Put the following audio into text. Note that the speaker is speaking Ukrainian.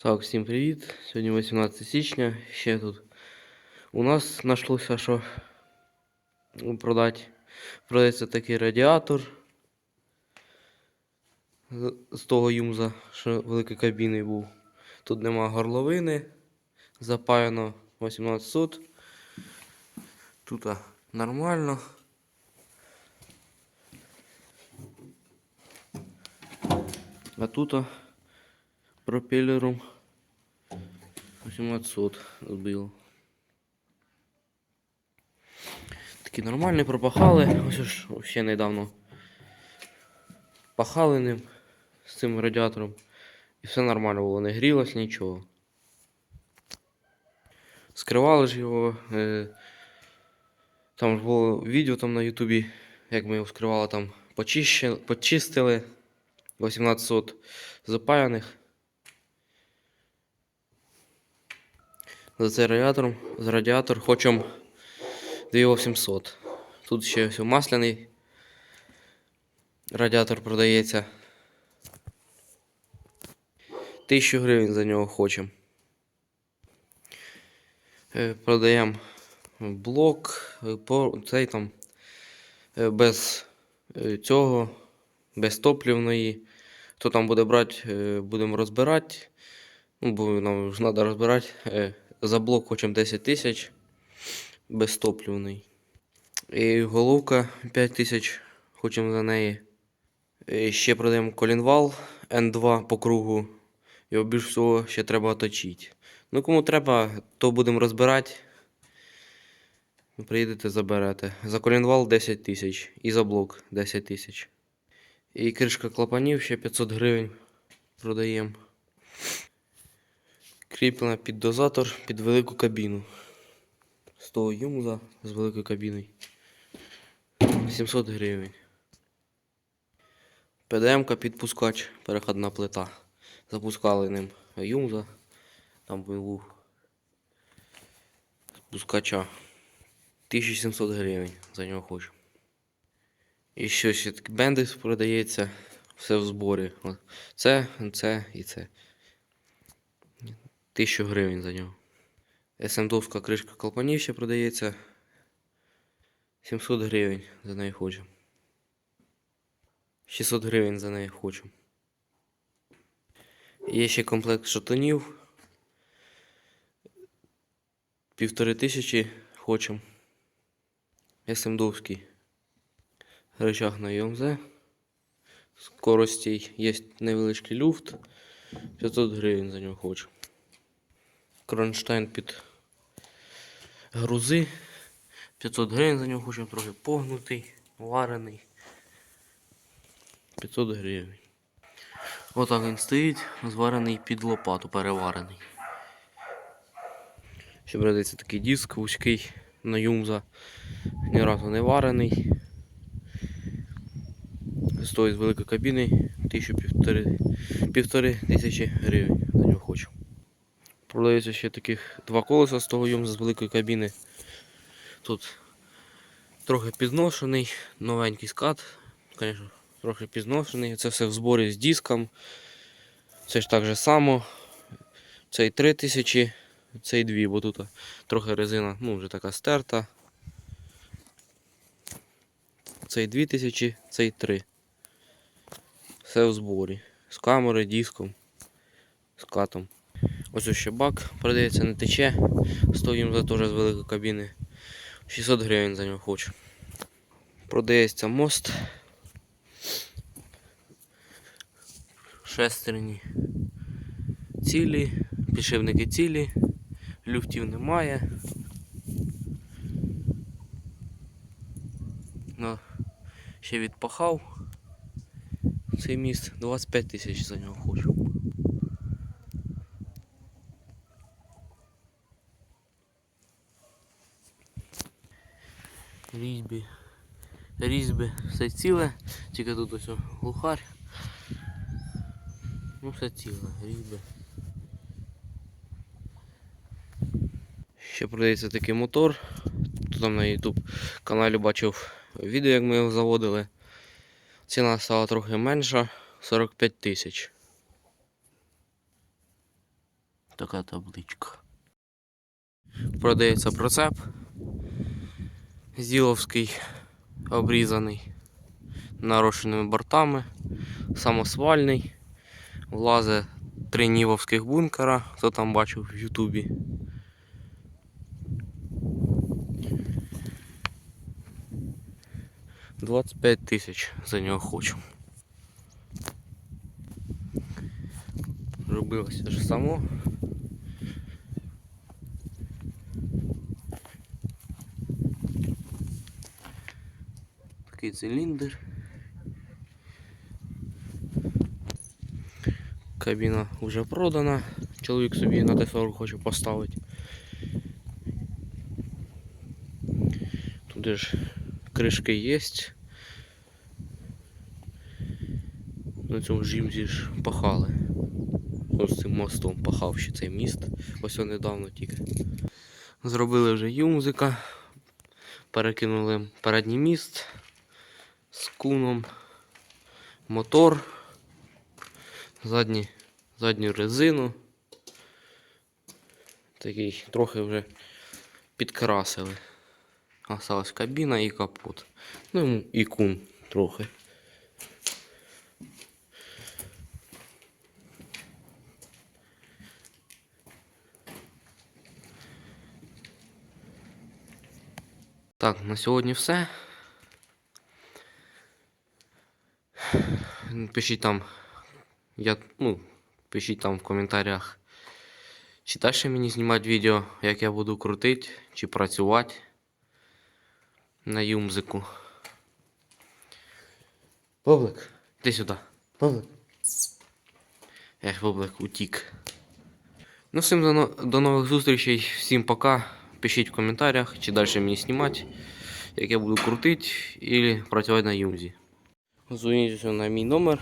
Так, всім привіт. Сьогодні 18 січня. Ще тут у нас знайшлося, що продати. Продається такий радіатор з- того юмза, що великий кабіни був. Тут нема горловини. Запаяно 1800. Тут нормально. А тут а, пропелером 1800 збило. Такі нормальні пропахали. Ось ж ще недавно пахали ним з цим радіатором. І все нормально було, не грілось нічого. Скривали ж його. Е, там ж було відео там на Ютубі, як ми його скривали, там почищили, почистили 1800 запаяних. За цей радіатор, за радіатор хочемо 2800. Тут ще все масляний. Радіатор продається. 1000 гривень за нього хочемо. Е, Продаємо блок, е, цей там е, без цього, без топлівної. Хто там буде брати, будемо розбирати. Ну, бо нам ж треба розбирати. За блок хочемо 10 тисяч безтоплівний. І головка 5 тисяч хочемо за неї. І ще продаємо колінвал N2 по кругу. Його більш всього ще треба оточити. Ну, кому треба, то будемо розбирати. Приїдете, заберете. За колінвал 10 тисяч і за блок 10 тисяч. І кришка клапанів ще 500 гривень продаємо. Кріплена під дозатор під велику кабіну. З того юмза з великою кабіною. 700 гривень. ПДМ-ка підпускач, переходна плита. Запускали ним юмза. Там був спускача. 1700 гривень за нього хочу. І що ще? Бендекс продається. Все в зборі. Це, це і це. 1000 гривень за нього. СМДовська кришка клапанів ще продається. 700 гривень за неї хочу. 600 гривень за неї хочу. Є ще комплект шатунів. Півтори тисячі хочемо. СМДовський. Рычаг на ЮМЗ. Скоростей є невеличкий люфт. 500 гривень за нього хочу. Кронштейн під грузи. 500 гривень за нього хочу трохи погнутий, варений. 500 гривень. Отак він стоїть, зварений під лопату, переварений. Ще продається такий диск вузький на юмза. Ні разу не варений. Стоїть з великої кабіни. Тисячу півтори, півтори тисячі гривень. Продається ще таких два колеса з того юмза з великої кабіни. Тут трохи підношений, новенький скат, звісно, трохи підношений. Це все в зборі з диском. Це ж так же само. Цей 3000, цей 2, бо тут трохи резина ну, вже така стерта. Цей 2000, цей 3. Все в зборі. З камери, диском, з катом. Ось ще бак продається, не тече. Стоїм за теж з великої кабіни. 600 гривень за нього хочу. Продається мост. Шестерні цілі, підшипники цілі, люфтів немає. Ну, ще відпахав цей міст 25 тисяч за нього хочу. Різьби. Різьби все ціле, тільки тут ось глухарь. Ну все ціле, різьби. Ще продається такий мотор. Тут там на YouTube каналі бачив відео, як ми його заводили. Ціна стала трохи менша 45 тисяч. Така табличка. Продається процеп. Зіловський обрізаний нарощеними бортами, самосвальний. Влазить три нівовських бункера, хто там бачив в Ютубі. Двадцять п'ять тисяч за нього хочу. Робилося ж само. Такий циліндр. Кабіна вже продана. Чоловік собі на Т-40 хоче поставити. Туди ж кришки є. На цьому жімзі ж пахали. Ось цим мостом пахав ще цей міст. Ось недавно тільки. Зробили вже юмзика. Перекинули передній міст з куном, мотор, задні, задню резину. Такий трохи вже підкрасили. Осталась кабіна і капот. Ну і кун трохи. Так, на сьогодні все. Пишіть там, я, ну, пишіть там в коментарях, чи далі мені знімати відео, як я буду крутити, чи працювати на юмзику. Бублик, іди сюди. Бублик. Ех, Бублик утік. Ну, всім до, до нових зустрічей, всім пока. Пишіть в коментарях, чи далі мені знімати, як я буду крутити, і працювати на юмзі. Дзвоніть на мій номер